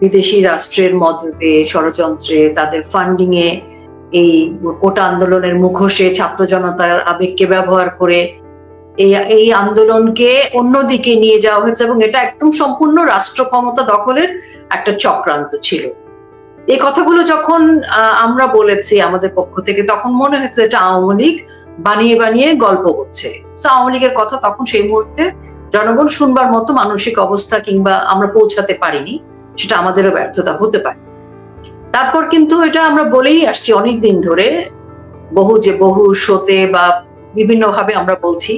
বিদেশি রাষ্ট্রের মদতে, ষড়যন্ত্রে তাদের ফান্ডিং এ এই কোটা আন্দোলনের মুখোশে ছাত্র জনতার আবেগকে ব্যবহার করে এই আন্দোলনকে অন্যদিকে নিয়ে যাওয়া হয়েছে এবং এটা একদম সম্পূর্ণ রাষ্ট্র ক্ষমতা দখলের একটা চক্রান্ত ছিল। এই কথাগুলো যখন আমরা বলেছি আমাদের পক্ষ থেকে, তখন মনে হয়েছে এটা আওয়ামী লীগ বানিয়ে বানিয়ে গল্প করছে। তো আওয়ামী লীগের কথা তখন সেই মুহূর্তে জনগণ শুনবার মতো মানসিক অবস্থা কিংবা আমরা পৌঁছাতে পারিনি, সেটা আমাদেরও ব্যর্থতা হতে পারে। তারপর কিন্তু এটা আমরা বলেই আসছি অনেক দিন ধরে, বহু যে বহু শোতে বা বিভিন্ন ভাবে আমরা বলছি।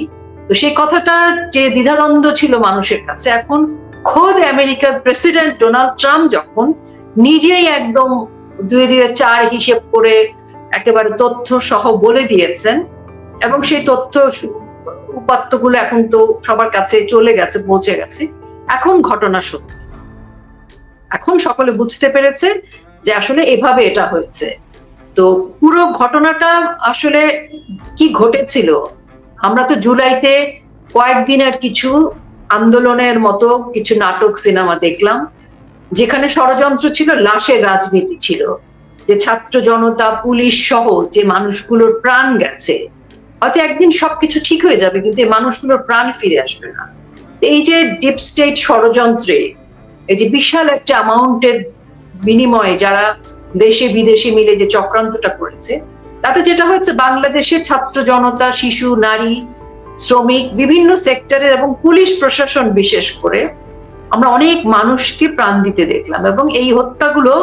তো সেই কথাটা যে দ্বিধাদ্বন্দ্ব ছিল মানুষের কাছে, এখন খোদ আমেরিকার প্রেসিডেন্ট ডোনাল্ড ট্রাম্প যখন নিজেই একদম দুই দুই চার হিসেব করে একেবারে তথ্য সহ বলে দিয়েছেন এবং সেই তথ্য উপাত্তগুলো এখন তো সবার কাছে চলে গেছে, পৌঁছে গেছে। এখন ঘটনা সত্য। এখন সকলে বুঝতে পেরেছে যে আসলে এভাবে এটা হয়েছে। তো পুরো ঘটনাটা আসলে কি ঘটেছিল? আমরা তো জুলাইতে কয়েকদিনের কিছু আন্দোলনের মতো কিছু নাটক, সিনেমা দেখলাম, যেখানে ষড়যন্ত্র ছিল, লাশের রাজনীতি ছিল, যে ছাত্র জনতা, পুলিশ সহ যে মানুষগুলোর প্রাণ গেছে হয়তো একদিন সবকিছু ঠিক হয়ে যাবে, কিন্তু এই মানুষগুলোর প্রাণ ফিরে আসবে না। এই যে ডিপ স্টেট ষড়যন্ত্রে, এই যে বিশাল একটা অ্যামাউন্টের বিনিময়ে যারা দেশে বিদেশে মিলে যে চক্রান্তটা করেছে, তাতে যেটা হয়েছে, বাংলাদেশের ছাত্র জনতা, শিশু, নারী, শ্রমিক, বিভিন্ন সেক্টরের এবং পুলিশ প্রশাসন বিশেষ করে, আমরা অনেক মানুষকে প্রাণ দিতে দেখলাম এবং এই হত্যাগুলো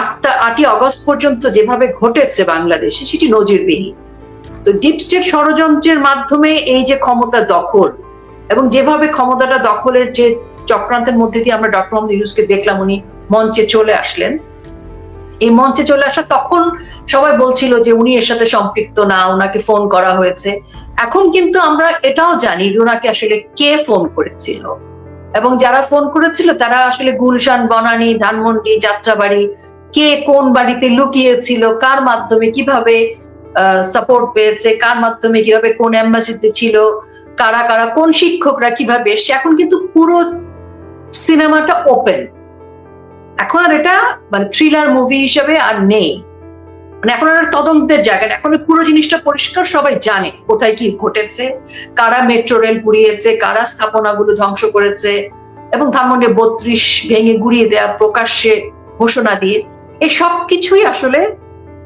আটটা, আটই অগস্ট পর্যন্ত যেভাবে ঘটেছে বাংলাদেশে, সেটি নজিরবিহীন। তো ডিপ স্টেট ষড়যন্ত্রের মাধ্যমে এই যে ক্ষমতা দখল এবং যেভাবে ক্ষমতাটা দখলের যে চক্রান্তের মধ্যে দিয়ে আমরা ডক্টর মোহাম্মদ ইউনুসকে দেখলাম, উনি মঞ্চে চলে আসলেন। এই মঞ্চে চলে আসা তখন সবাই বলছিল যে উনি এর সাথে সম্পৃক্ত না ওনাকে ফোন করা হয়েছে। এখন কিন্তু আমরা এটাও জানি ওনাকে আসলে কে ফোন করেছিল। এবং যারা ফোন করেছিল, তারা আসলে গুলশান, বনানী, ধানমন্ডি, যাত্রাবাড়ি, কে কোন বাড়িতে লুকিয়েছিল, কার মাধ্যমে, কীভাবে সাপোর্ট পেয়েছে, কার মাধ্যমে, কীভাবে কোন এম্বাসিতে ছিল, কারা কারা, কোন শিক্ষকরা কীভাবে এসছে, এখন কিন্তু পুরো সিনেমাটা ওপেন এখন আর এটা মানে থ্রিলার মুভি হিসেবে আর নেই। মানে এখন আর তদন্তের জায়গা এখন পুরো জিনিসটা পরিষ্কার সবাই জানে কোথায় কি ঘটেছে, কারা মেট্রো রেল পুড়িয়েছে, কারা স্থাপনাগুলো ধ্বংস করেছে, এবং ধানমন্ডি বত্রিশ ভেঙে গুড়িয়ে দেয়া প্রকাশ্যে ঘোষণা দিয়ে, এই সব কিছুই আসলে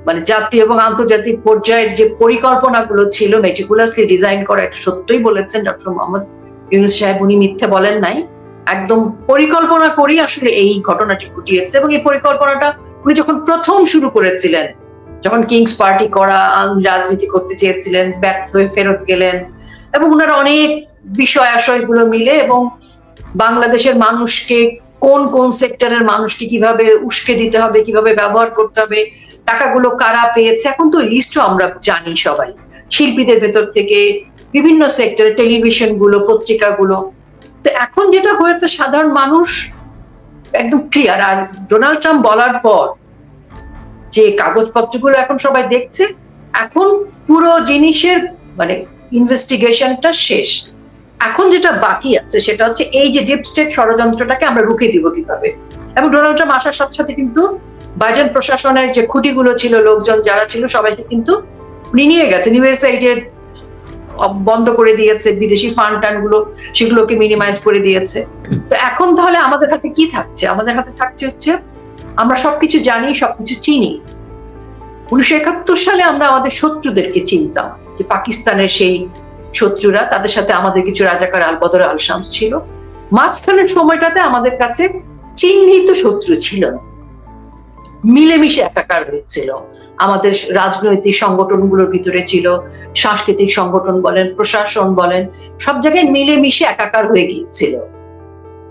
মানে জাতীয় এবং আন্তর্জাতিক পর্যায়ের যে পরিকল্পনাগুলো ছিল মেটিকুলাসলি ডিজাইন করা, এটা সত্যই বলেছেন ডক্টর মোহাম্মদ ইউনুস সাহেব। উনি মিথ্যে বলেন নাই। একদম পরিকল্পনা করেই আসলে এই ঘটনাটি ঘটিয়েছে এবং এই পরিকল্পনাটা উনি যখন প্রথম শুরু করেছিলেন, যখন কিংস পার্টি করা রাজনীতি করতে চেয়েছিলেন, ব্যর্থ হয়ে ফেরত গেলেন এবং ওনারা অনেক বিষয় আশয়গুলো মিলে এবং বাংলাদেশের মানুষকে কোন কোন সেক্টরের মানুষকে কীভাবে উস্কে দিতে হবে, কীভাবে ব্যবহার করতে হবে টাকাগুলো কারা পেয়েছে? এখন তো লিস্টও আমরা জানি সবাই। শিল্পীদের ভেতর থেকে বিভিন্ন সেক্টরে টেলিভিশনগুলো পত্রিকা গুলো তো এখন যেটা হয়েছে, সাধারণ মানুষ একদম ক্লিয়ার আর ডোনাল্ড ট্রাম্প বলার পর যে কাগজপত্রগুলো এখন সবাই দেখছে, এখন পুরো জিনিসের মানে ইনভেস্টিগেশনটা শেষ। এখন যেটা বাকি আছে, সেটা হচ্ছে এই যে ডিপ স্টেট ষড়যন্ত্রটাকে আমরা রুখে দিব কীভাবে? এবং ডোনাল্ড ট্রাম্প আসার সাথে সাথে কিন্তু বাইডেন প্রশাসনের যে খুঁটিগুলো ছিল, লোকজন যারা ছিল, সবাইকে কিন্তু নিয়ে গেছেন ইউএসআইডের বন্ধ করে দিয়েছে, বিদেশি ফান্ড টান্ডগুলো, সেগুলোকে মিনিমাইজ করে দিয়েছে। তো এখন তাহলে আমাদের হাতে কি থাকছে? আমাদের হাতে থাকছে হচ্ছে, আমরা সবকিছু জানি, সবকিছু চিনি। উনিশশো একাত্তর সালে আমরা আমাদের শত্রুদেরকে চিনতাম, যে পাকিস্তানের সেই শত্রুরা, তাদের সাথে আমাদের কিছু রাজাকার আলবদর আল শামস ছিল। মাঝখানের সময়টাতে আমাদের কাছে চিহ্নিত শত্রু ছিল না। মিলেমিশে একাকার হয়েছিল আমাদের রাজনৈতিক সংগঠনগুলোর ভিতরে ছিল, সাংস্কৃতিক সংগঠন বলেন, প্রশাসন বলেন, সব জায়গায় মিলেমিশে একাকার হয়ে গিয়েছিল।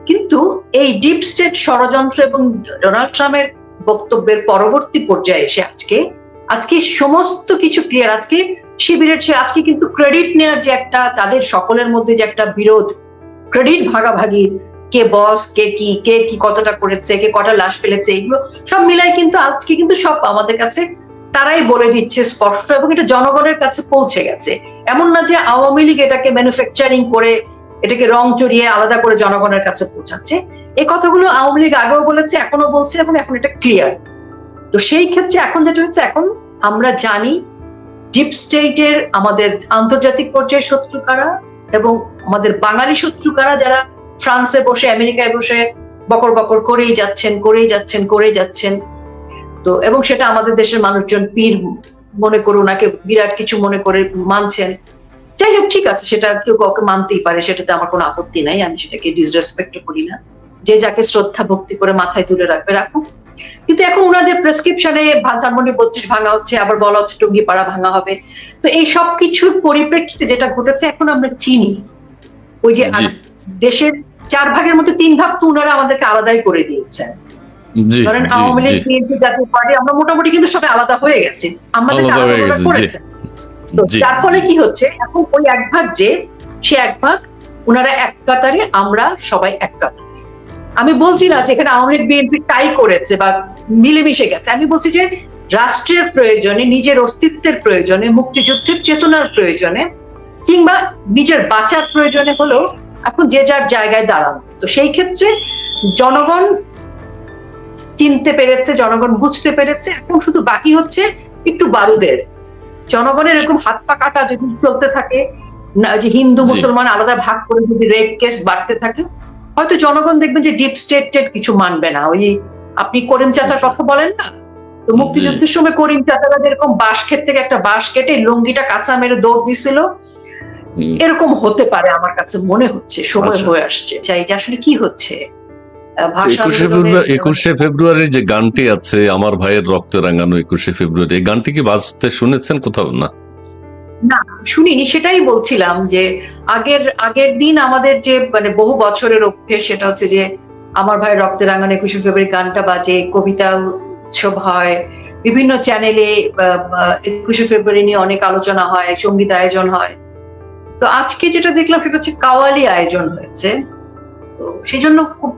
কিন্তু এই ডিপ স্টেট ষড়যন্ত্র এবং ডোনাল্ড ট্রাম্পের বক্তব্যের পরবর্তী পর্যায়ে এসে আজকে আজকে সমস্ত কিছু ক্লিয়ার আজকে শিবিরের সে, আজকে কিন্তু ক্রেডিট নেওয়ার যে একটা, তাদের সকলের মধ্যে যে একটা বিরোধ ক্রেডিট ভাগাভাগির কে বস কে কি কে কি কতটা করেছে, কে কটা লাশ ফেলেছে, এগুলো সব মিলাই কিন্তু আজকে কিন্তু সব আমাদের কাছে তারাই বলে দিচ্ছে স্পষ্ট এবং এটা জনগণের কাছে পৌঁছে গেছে। এমন না যে আওয়ামী লীগ এটাকে ম্যানুফ্যাকচারিং করে, এটাকে রং চড়িয়ে আলাদা করে জনগণের কাছে পৌঁছাচ্ছে। এই কথাগুলো আওয়ামী লীগ আগেও বলেছে এখনও বলছে এবং এখন এটা ক্লিয়ার তো সেই ক্ষেত্রে এখন যেটা হচ্ছে, এখন আমরা জানি ডিপ স্টেটের আমাদের আন্তর্জাতিক পর্যায়ে শত্রু কারা এবং আমাদের বাঙালি শত্রু কারা যারা ফ্রান্সে বসে আমেরিকায় বসে বকর বকর করেই যাচ্ছেন করেই যাচ্ছেন করেই যাচ্ছেন। তো এবং সেটা আমাদের দেশের মানুষজন পীর মনে করে ওনাকে বিরাট কিছু মনে করে মানছেন। যাই হোক ঠিক আছে সেটা কেউ কাউকে মানতেই পারে সেটাতে আমার কোনো আপত্তি নাই আমি সেটাকে ডিসরেসপেক্ট করি না। যে যাকে শ্রদ্ধা ভক্তি করে মাথায় তুলে রাখবে রাখুক। কিন্তু এখন ওনাদের প্রেসক্রিপশনে ধানমন্ডি বত্রিশ ভাঙা হচ্ছে আবার বলা হচ্ছে টুঙ্গি পাড়া ভাঙা হবে। তো এই সব কিছুর পরিপ্রেক্ষিতে যেটা ঘটেছে এখন আমরা চিনি। ওই যে দেশের চার ভাগের মধ্যে তিন ভাগ তো ওনারা আমাদেরকে আলাদাই করে দিয়েছেন। ধরেন আওয়ামী লীগ বিএনপি জাতীয় পার্টি আমরা মোটামুটি কিন্তু সবাই আলাদা হয়ে গেছে। আমাদের আলাদা। করেছে যার ফলে কি হচ্ছে এখন ওই এক ভাগ যে সে এক ভাগ ওনারা এক কাতারে আমরা সবাই এক কাতারে। আমি বলছি না যে এখানে আওয়ামী লীগ বিএনপি টাই করেছে বা মিলেমিশে গেছে। আমি বলছি যে রাষ্ট্রের প্রয়োজনে নিজের অস্তিত্বের প্রয়োজনে মুক্তিযুদ্ধের চেতনার প্রয়োজনে কিংবা নিজের বাঁচার প্রয়োজনে হলেও এখন যে যার জায়গায় দাঁড়ানো। তো সেই ক্ষেত্রে জনগণ চিনতে পেরেছে জনগণ বুঝতে পেরেছে এখন শুধু বাকি হচ্ছে একটু বারুদের। জনগণের এরকম হাত পা কাটা যদি চলতে থাকে না যে হিন্দু মুসলমান আলাদা ভাগ করে যদি রেপ কেস বাড়তে থাকে হয়তো জনগণ দেখবেন যে ডিপ স্টেটেড কিছু মানবে না। ওই আপনি করিম চাচার কথা বলেন না? তো মুক্তিযুদ্ধের সময় করিম চাচারা যেরকম বাঁশ ক্ষেত থেকে একটা বাঁশ কেটে লুঙ্গিটা কাঁচা মেরে দৌড় দিছিল এরকম হতে পারে আমার কাছে মনে হচ্ছে সময় আচ্ছা। হয়ে আসছে। চাই যে আসলে কি হচ্ছে? একুশে ফেব্রুয়ারি যে গানটি আছে আমার ভাইয়ের রক্ত রাঙানো একুশে ফেব্রুয়ারি এই গানটি কি বাজতে শুনেছেন কোথাও না? শুনিনি সেটাই বলছিলাম যে আগের আগের দিন আমাদের যে মানে বহু বছরের অভ্যেস সেটা হচ্ছে যে আমার ভাই রক্তে রাঙানো একুশে ফেব্রুয়ারি গানটা বাজে কবিতা উৎসব হয় বিভিন্ন চ্যানেলে একুশে ফেব্রুয়ারি নিয়ে অনেক আলোচনা হয় সংগীত আয়োজন হয়। তো আজকে যেটা দেখলাম সেটা হচ্ছে কাওয়ালি আয়োজন হয়েছে। তো সেই জন্য খুব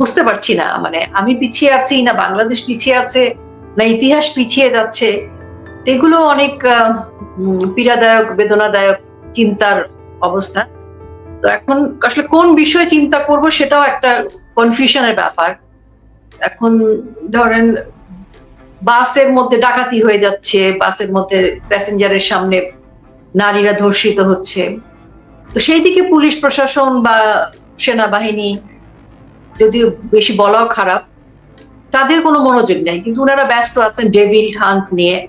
বুঝতে পারছি না মানে আমি পিছিয়ে আছি না বাংলাদেশ পিছিয়ে আছে, না ইতিহাস পিছিয়ে যাচ্ছে। এগুলো অনেক পীড়াদায়ক, বেদনাদায়ক চিন্তার অবস্থা। তো এখন আসলে কোন বিষয়ে চিন্তা করব সেটাও একটা কনফিউশনের ব্যাপার। এখন ধরেন বাসের মধ্যে ডাকাতি হয়ে যাচ্ছে, বাসের মধ্যে প্যাসেঞ্জারের সামনে নারীরা ধর্ষিত হচ্ছে। তো সেই দিকে পুলিশ, প্রশাসন বা সেনাবাহিনী যদিও বেশি বলাও খারাপ, তাদের কোনো মনোযোগ নেই। কিন্তু ওনারা ব্যস্ত আছেন ডেভিল হান্ট নিয়ে।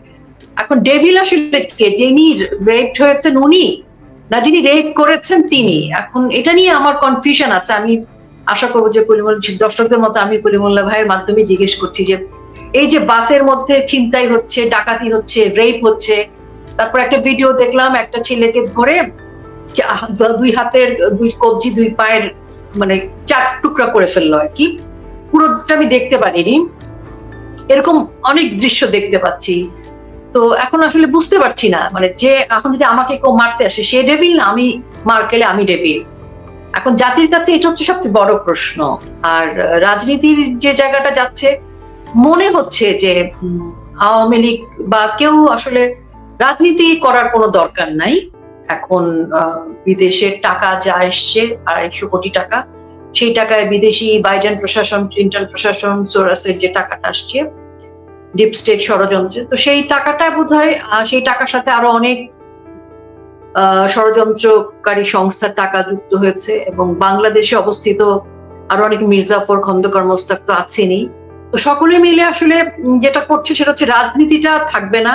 এখন ডেভিল আসলে কে? যিনি রেপড হয়েছেন উনি? না যিনি রেপ করেছেন তিনি? এখন এটা নিয়ে আমার কনফিউশন আছে। আমি আশা করব যে পরিমল, দর্শকদের মতো আমি পরিমল্লা ভাইয়ের মাধ্যমে জিজ্ঞেস করছি যে, এই যে বাসের মধ্যে চিন্তাই হচ্ছে, ডাকাতি হচ্ছে রেপ হচ্ছে তারপর একটা ভিডিও দেখলাম, একটা ছেলেকে ধরে দুই হাতের, দুই কবজি দুই পায়ের মানে চার টুকরা করে ফেলল আর কি। পুরোটা আমি দেখতে পারিনি। এরকম অনেক দৃশ্য দেখতে পাচ্ছি। তো এখন আসলে বুঝতে পারছি না মানে যে এখন যদি আমাকে কেউ মারতে আসে, সে ডেভিল না, আমি মার খেলে আমি ডেভিল এখন জাতির কাছে এটা হচ্ছে সবচেয়ে বড় প্রশ্ন। আর রাজনীতির যে জায়গাটা যাচ্ছে, মনে হচ্ছে যে আওয়ামী লীগ বা কেউ আসলে রাজনীতি করার কোনো দরকার নাই। এখন বিদেশের টাকা যা এসছে, আড়াইশো কোটি টাকা, সেই টাকায় বিদেশি বাইডেন প্রশাসন, ক্লিন্টন প্রশাসন, সোরাসের যে টাকাটা আসছে, ডিপ স্টেট ষড়যন্ত্রে, তো সেই টাকাটা বোধ হয় সেই টাকার সাথে আরও অনেক ষড়যন্ত্রকারী সংস্থার টাকা যুক্ত হয়েছে এবং বাংলাদেশে অবস্থিত আরও অনেক মির্জাফর খন্দকার মোস্তাক তো আছেনই। তো সকলে মিলে আসলে যেটা করছে সেটা হচ্ছে রাজনীতিটা থাকবে না।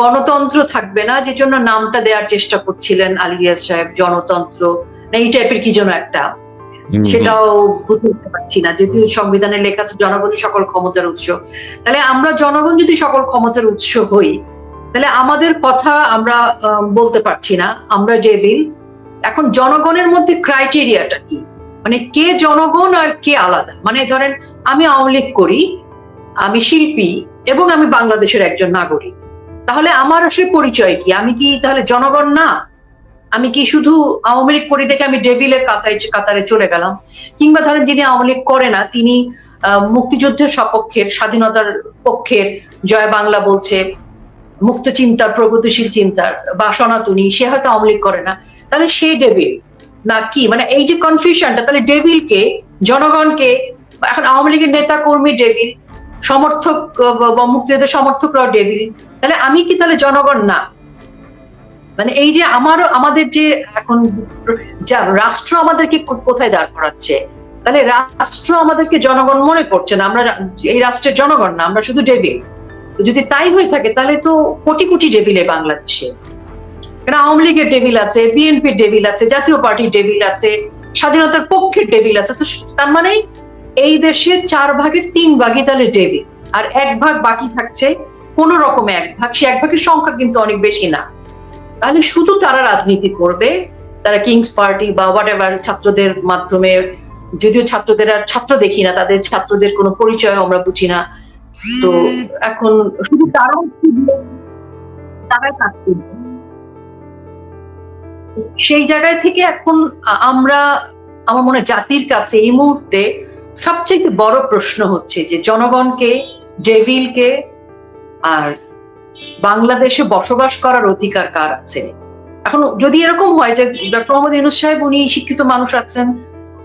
গণতন্ত্র থাকবে না যে জন্য নামটা দেওয়ার চেষ্টা করছিলেন আলিয়াস সাহেব জনতন্ত্র। না এই টাইপের কি যেন একটা। সেটাও বুঝতে পারছি না যদিও সংবিধানে লেখা আছে জনগণই সকল ক্ষমতার উৎস। তাহলে আমরা জনগণ যদি সকল ক্ষমতার উৎস হই তাহলে আমাদের কথা আমরা বলতে পারছি না আমরা যে বিল এখন জনগণের মধ্যে ক্রাইটেরিয়াটা কি? মানে কে জনগণ আর কে আলাদা? মানে ধরেন আমি আওয়ামী লীগ করি আমি শিল্পী এবং আমি বাংলাদেশের একজন নাগরিক। তাহলে আমার আসলে পরিচয় কি? আমি কি তাহলে জনগণ না? আমি কি শুধু আওয়ামী লীগ করি দেখে আমি ডেভিলের কাতারে কাতারে চলে গেলাম? কিংবা ধরেন যিনি আওয়ামী লীগ করে না, তিনি মুক্তিযুদ্ধের সপক্ষের, স্বাধীনতার পক্ষের জয় বাংলা বলছে, মুক্ত চিন্তার, প্রগতিশীল চিন্তার, বা সনাতনী, সে হয়তো আওয়ামী লীগ করে না। তাহলে সে ডেভিল না কি? মানে এই যে কনফিউশনটা তাহলে ডেভিলকে, জনগণকে, এখন আওয়ামী লীগের নেতা কর্মী ডেভিল সমর্থক মুক্তিযুদ্ধের সমর্থকরাও ডেভিল তাহলে আমি কি তাহলে জনগণ না? মানে এই যে আমারও, আমাদের যে এখন যা রাষ্ট্র আমাদেরকে কোথায় দাঁড় করাচ্ছে? তাহলে রাষ্ট্র আমাদেরকে জনগণ মনে করছে না। আমরা এই রাষ্ট্রের জনগণ না, আমরা শুধু ডেভিল যদি তাই হয়ে থাকে, তাহলে তো কোটি কোটি ডেভিলে বাংলাদেশে। এটা আওয়ামী লীগের ডেভিল আছে বিএনপির ডেভিল আছে, জাতীয় পার্টির ডেভিল আছে, স্বাধীনতার পক্ষের ডেভিল আছে, তো তার মানে এই দেশে চার ভাগের তিন ভাগই তাহলে ডেভিল আর এক ভাগ বাকি থাকছে কোন রকম এক ভাগ। সে এক ভাগের সংখ্যা কিন্তু অনেক বেশি না। তাহলে শুধু তারা রাজনীতি করবে, তারা কিংস পার্টি বা হোয়াট এভার ছাত্রদের মাধ্যমে, যদিও ছাত্রদের আর ছাত্র দেখি না, তাদের ছাত্রদের কোনো পরিচয় আমরা বুঝি না। তো এখন শুধু তারাও তারাই কাজ করবে। সেই জায়গায় থেকে এখন আমরা, আমার মনে জাতির কাছে এই মুহূর্তে সবচেয়ে বড় প্রশ্ন হচ্ছে যে জনগণকে, ডেভিলকে আর বাংলাদেশে বসবাস করার অধিকার কার আছে? এখন যদি এরকম হয় যে ডক্টর মোহাম্মদ ইউনুস সাহেব উনি শিক্ষিত মানুষ আছেন,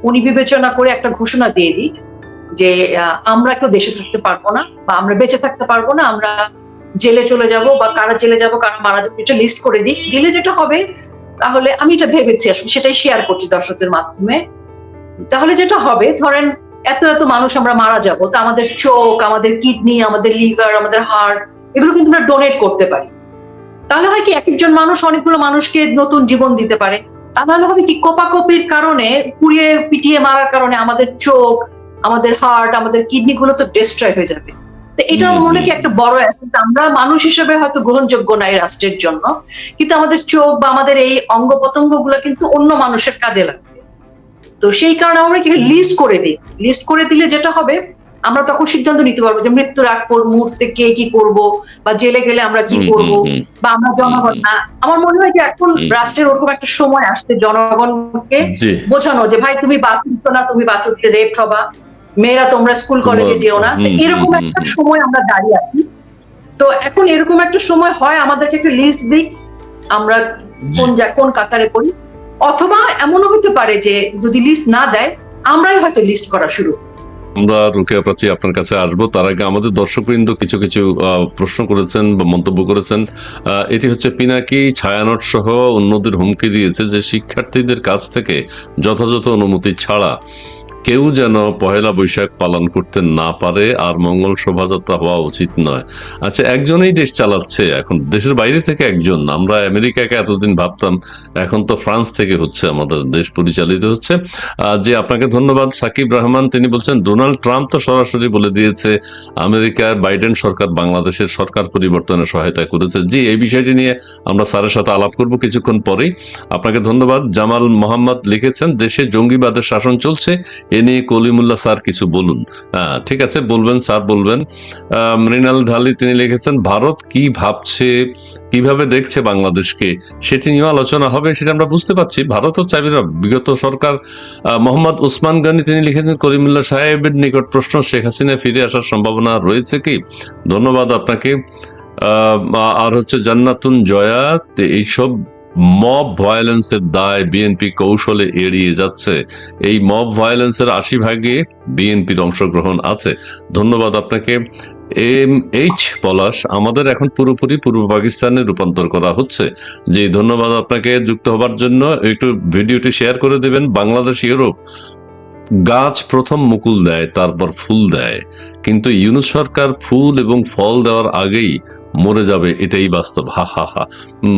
উনি বিবেচনা করে একটা ঘোষণা দিয়ে দিক যে আমরা কেউ দেশে থাকতে পারব না বা আমরা বেঁচে থাকতে পারব না, আমরা জেলে চলে যাব বা কারা জেলে যাব, কারা মারা যাবে, এটা লিস্ট করে দিক। দিলে যেটা হবে, তাহলে আমি এটা ভেবেছি, আসলে সেটাই শেয়ার করছি দর্শকদের মাধ্যমে। তাহলে যেটা হবে, ধরেন এত এত মানুষ আমরা মারা যাব তা আমাদের চোখ আমাদের কিডনি আমাদের লিভার আমাদের হার্ট এগুলো কিন্তু আমরা ডোনেট করতে পারি। তাহলে হয় কি এক একজন মানুষ অনেকগুলো মানুষকে নতুন জীবন দিতে পারে। তা নাহলে হবে কি কোপাকপির কারণে পুড়িয়ে পিটিয়ে মারার কারণে আমাদের চোখ আমাদের হার্ট আমাদের কিডনি গুলো তো ডিস্ট্রয় হয়ে যাবে। তো এটা মনে কি একটা বড়। আমরা মানুষ হিসেবে হয়তো গ্রহণযোগ্য নাই রাষ্ট্রের জন্য কিন্তু আমাদের চোখ বা আমাদের এই অঙ্গ প্রত্যঙ্গগুলো কিন্তু অন্য মানুষের কাজে লাগবে। তো সেই কারণে আমরা কি লিস্ট করে দিই। লিস্ট করে দিলে যেটা হবে আমরা তখন সিদ্ধান্ত নিতে পারব যে মৃত্যুর আগ মুহূর্তে কে কি করব বা জেলে গেলে আমরা কি করব। বা আমরা জনগণ না। আমার মনে হয় যে এখন রাষ্ট্রের ওরকম একটা সময় আসছে জনগণকে বোঝানো যে ভাই তুমি বাস উঠছো না তুমি বাস উঠলে রেপ হবা। মেয়েরা তোমরা স্কুল কলেজে যেও না। এরকম একটা সময় আমরা দাঁড়িয়ে আছি। তো এখন এরকম একটা সময় হয় আমাদেরকে একটা লিস্ট দিক। আমরা কোন কোন কাতারে করি অথবা এমনও হতে পারে যে যদি লিস্ট না দেয়, আমরাই হয়তো লিস্ট করা শুরু। আমরা রুকিয়া প্রাচী আপনার কাছে আসব। তার আগে আমাদের দর্শকবৃন্দ কিছু কিছু প্রশ্ন করেছেন বা মন্তব্য করেছেন। এটি হচ্ছে পিনাকি ছায়ানট সহ অন্যদের হুমকি দিয়েছে যে শিক্ষার্থীদের কাছ থেকে যথাযথ অনুমতি ছাড়া কেউ যেন পহেলা বৈশাখ পালন করতে না পারে আর মঙ্গল শোভাযাত্রা হওয়া উচিত নয়। আচ্ছা একজনেই দেশ চালাচ্ছে এখন। দেশের বাইরে থেকে একজন। আমরা আমেরিকাকে এতদিন ভাবতাম, এখন তো ফ্রান্স থেকে হচ্ছে, আমাদের দেশ পরিচালিত হচ্ছে। যে আপনাকে ধন্যবাদ। সাকিব রহমান, তিনি বলছেন, ডোনাল্ড ট্রাম্প তো সরাসরি বলে দিয়েছে আমেরিকার বাইডেন সরকার বাংলাদেশের সরকার পরিবর্তনে সহায়তা করেছে। জি, এই বিষয়টি নিয়ে আমরা স্যারের সাথে আলাপ করব কিছুক্ষণ পরেই। আপনাকে ধন্যবাদ। জামাল মোহাম্মদ লিখেছেন, দেশে জঙ্গিবাদের শাসন চলছে এ নিয়ে কলিমুল্লাহ স্যার কিছু বলুন। হ্যাঁ ঠিক আছে, বলবেন, স্যার বলবেন। মৃণাল ঢালি তিনি লিখেছেন, ভারত কি ভাবছে, কীভাবে দেখছে বাংলাদেশকে? সেটি নিয়েও আলোচনা হবে, সেটা আমরা বুঝতে পারছি। ভারতও চাইবে না বিগত সরকার মোহাম্মদ উসমান গানি তিনি লিখেছেন করিমুল্লাহ সাহেবের নিকট প্রশ্ন, শেখ হাসিনা ফিরে আসার সম্ভাবনা রয়েছে কি? ধন্যবাদ আপনাকে। আর হচ্ছে জান্নাতুন জয়া এইসব মব ভায়োলেন্সের দায় বিএনপি কৌশলে এড়িয়ে যাচ্ছে। এই মব ভায়োলেন্সের আশি ভাগে বিএনপির অংশগ্রহণ আছে। ধন্যবাদ আপনাকে। এম এইচ পলাশ, আমাদের এখন পুরোপুরি পূর্ব পাকিস্তানে রূপান্তর করা হচ্ছে। জি, ধন্যবাদ আপনাকে যুক্ত হবার জন্য। একটু ভিডিওটি শেয়ার করে দেবেন। বাংলাদেশ, ইউরোপ, গাছ প্রথম মুকুল দেয়, তারপর ফুল দেয়। কিন্তু ইউনুস সরকার ফুল এবং ফল দেওয়ার আগেই মরে যাবে, এটাই বাস্তব। হা হা হা।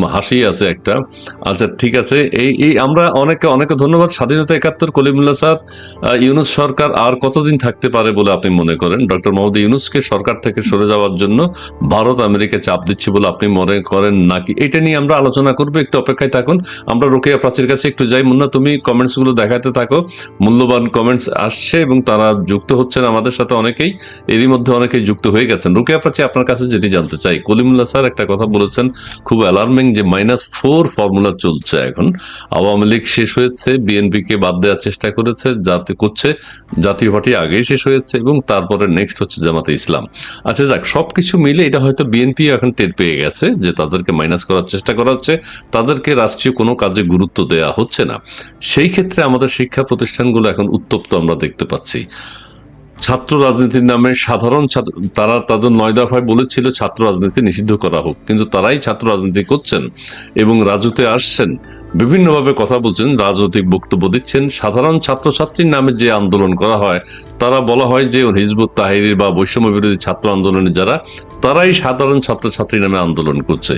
হাসি আছে একটা। আচ্ছা ঠিক আছে। এই এই আমরা অনেকে অনেকে ধন্যবাদ। স্বাধীনতা একাত্তর কলিমুল্লাহ স্যার ইউনুস সরকার আর কতদিন থাকতে পারে বলে আপনি মনে করেন? ডক্টর মোহাম্মদ ইউনুসকে সরকার থেকে সরে যাওয়ার জন্য ভারত আমেরিকা চাপ দিচ্ছে বলে আপনি মনে করেন নাকি? এটা নিয়ে আমরা আলোচনা করব, একটু অপেক্ষায় থাকুন। আমরা রোকেয়া প্রাচীর কাছে একটু যাই। মুন্না, তুমি কমেন্টসগুলো দেখাতে থাকো। মূল্যবান কমেন্টস আসছে এবং তারা যুক্ত হচ্ছেন আমাদের সাথে অনেকেই। এরই মধ্যে অনেকেই যুক্ত হয়ে গেছেন। রোকেয়া প্রাচী আপনার কাছে যেটি জানতে চাই। কলিমুল্লাহ স্যার একটা কথা বলেছেন, খুব অ্যালার্মিং যে মাইনাস ফোর ফর্মুলা চলছে এখন। আওয়ামী লীগ শেষ হয়েছে বিএনপি কে বাদ দেওয়ার চেষ্টা করেছে, জাতি করছে, জাতীয় পার্টি আগেই শেষ হয়েছে এবং তারপরে নেক্সট হচ্ছে জামাতে ইসলাম। আচ্ছা যাক, সবকিছু মিলে এটা হয়তো বিএনপি এখন টের পেয়ে গেছে যে তাদেরকে মাইনাস করার চেষ্টা করা হচ্ছে। তাদেরকে রাষ্ট্রীয় কোনো কাজে গুরুত্ব দেওয়া হচ্ছে না। সেই ক্ষেত্রে আমাদের শিক্ষা প্রতিষ্ঠানগুলো এখন উত্তপ্ত আমরা দেখতে পাচ্ছি। ছাত্র রাজনীতির নামে সাধারণ তারা তাদের নয় দফায় বলেছিল ছাত্র রাজনীতি নিষিদ্ধ করা হোক, কিন্তু তারাই ছাত্র রাজনীতি করছেন এবং রাজুতে আসছেন। বিভিন্নভাবে কথা বলছেন, রাজনৈতিক বক্তব্য দিচ্ছেন। সাধারণ ছাত্রছাত্রীর নামে যে আন্দোলন করা হয়, তারা বলা হয় যে হিজবুত তাহিরি বা বৈষম্য বিরোধী ছাত্র আন্দোলনে যারা, তারাই সাধারণ ছাত্রছাত্রী নামে আন্দোলন করছে।